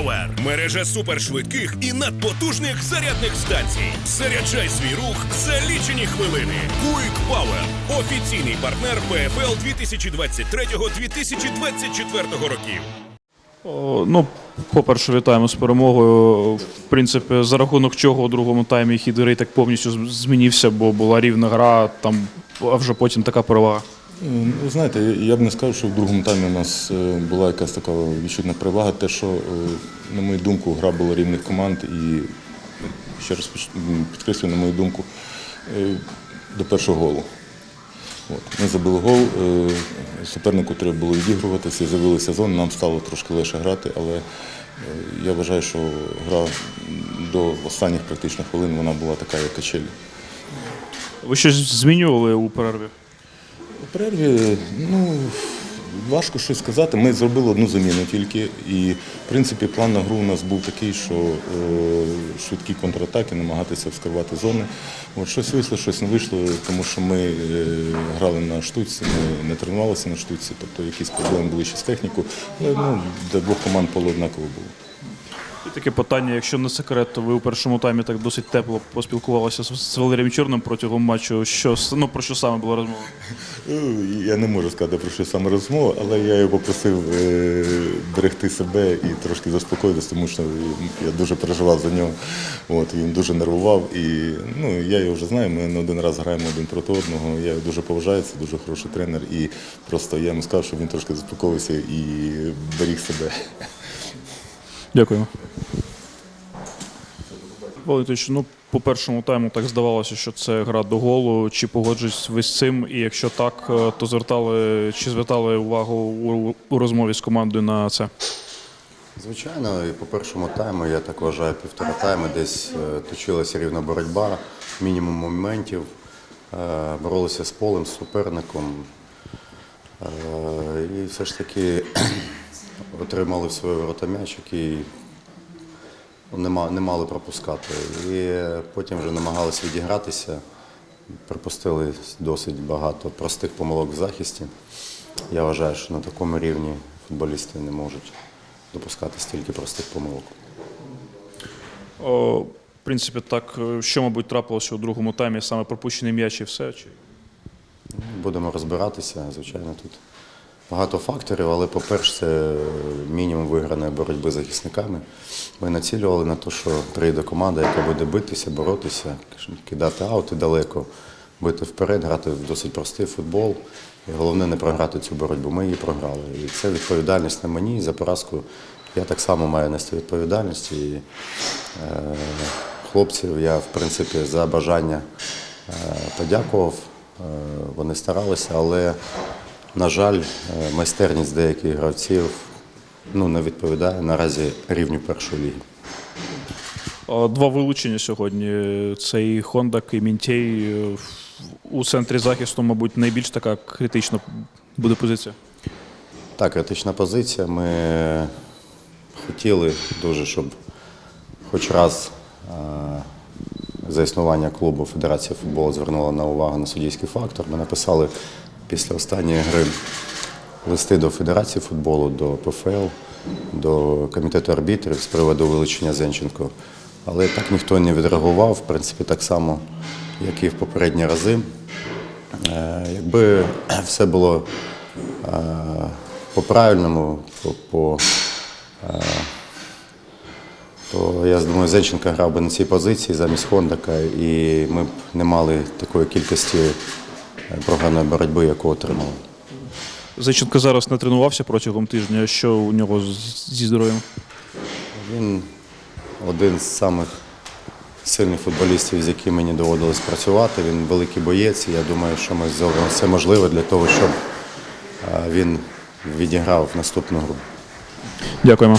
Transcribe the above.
Power – мережа супершвидких і надпотужних зарядних станцій. Заряджай свій рух за лічені хвилини. Quick Power – офіційний партнер ПФЛ 2023-2024 років. О, Ну, по-перше, вітаємо з перемогою. В принципі, за рахунок чого у другому таймі хід гри так повністю змінився, бо була рівна гра, там, а вже потім така перевага. Ну, знаєте, я- б не сказав, що в другому таймі у нас е, була якась така відчутна перевага. Те, що, е, на мою думку, гра була рівних команд і ще раз підкреслюю, на мою думку, е, до першого голу. От. Ми забили гол, е, супернику треба було відігруватися, з'явилися зони, нам стало трошки легше грати, але е, я вважаю, що гра до останніх практично хвилин вона була така, як качелі. Ви щось змінювали у перерві? У перерві, ну, важко щось сказати. Ми зробили одну заміну тільки. І, в принципі, план на гру у нас був такий, що е, швидкі контратаки, намагатися вскривати зони. От, щось вийшло, щось не вийшло, тому що ми е, грали на штуці, ми не тренувалися на штуці, тобто якісь проблеми були ще з технікою. Але ну, для двох команд поле однаково було. І таке питання, якщо не секрет, то ви у першому таймі так досить тепло поспілкувалися з, Валерієм Чорним протягом матчу. Що, ну, про що саме була розмова? Ну, Я не можу сказати про що саме розмова, але я його попросив е, берегти себе і трошки заспокоїтися, тому що я дуже переживав за нього. От, він дуже нервував. І ну, я його вже знаю, ми не один раз граємо один проти одного. Я його дуже поважаю, це дуже хороший тренер. І просто я йому сказав, щоб він трошки заспокоївся і беріг себе. Дякую. Валентич, ну по першому тайму так здавалося, що це гра до голу. Чи погоджуєтесь ви з цим? І якщо так, е, то звертали чи звертали увагу у, у розмові з командою на це? Звичайно, і по першому тайму, я так вважаю, півтора тайму десь е, точилася рівна боротьба, мінімум моментів, е, боролися з полем, з суперником. І все ж таки отримали в свої ворота м'яч, який не мали пропускати. І потім вже намагалися відігратися, припустили досить багато простих помилок в захисті. Я вважаю, що на такому рівні футболісти не можуть допускати стільки простих помилок. О, в принципі, так, е, що, мабуть, трапилося у другому таймі, саме пропущений м'яч і все? Чи? Будемо розбиратися. Звичайно, тут багато факторів, але, по-перше, це мінімум виграної боротьби з захисниками. Ми націлювали на те, що прийде команда, яка буде битися, боротися, кидати аути далеко, бити вперед, грати в досить простий футбол. І головне не програти цю боротьбу. Ми її програли. І це відповідальність на мені. За поразку я так само маю нести відповідальність. І, е, хлопців я, в принципі, за бажання е, подякував. Е, Вони старалися, але, на жаль, е, майстерність деяких гравців ну, не відповідає наразі рівню першої ліги. Два вилучення сьогодні. Це і Хондак, і Мінтєй. Е, У центрі захисту, мабуть, найбільш така критична буде позиція. Так, критична позиція. Ми хотіли дуже, щоб хоч раз е, за існування клубу Федерація футболу звернула на увагу на суддівський фактор. Ми написали після останньої гри листи до Федерації футболу, до ПФЛ, до комітету арбітрів з приводу вилучення Зенченко. Але так ніхто не відреагував, в принципі, так само, як і в попередні рази. Е, Якби все було е, по-правильному, по, по, е, то я думаю, Зенченко грав би на цій позиції замість Хондака, і ми б не мали такої кількості програмної боротьби, яку отримали. Зайченко зараз не тренувався протягом тижня. Що у нього зі здоров'ям? Він один з самих сильних футболістів, з якими мені доводилось працювати. Він великий боєць. і Я думаю, що ми зробимо все можливе для того, щоб е, він відіграв наступну гру. Дякуємо.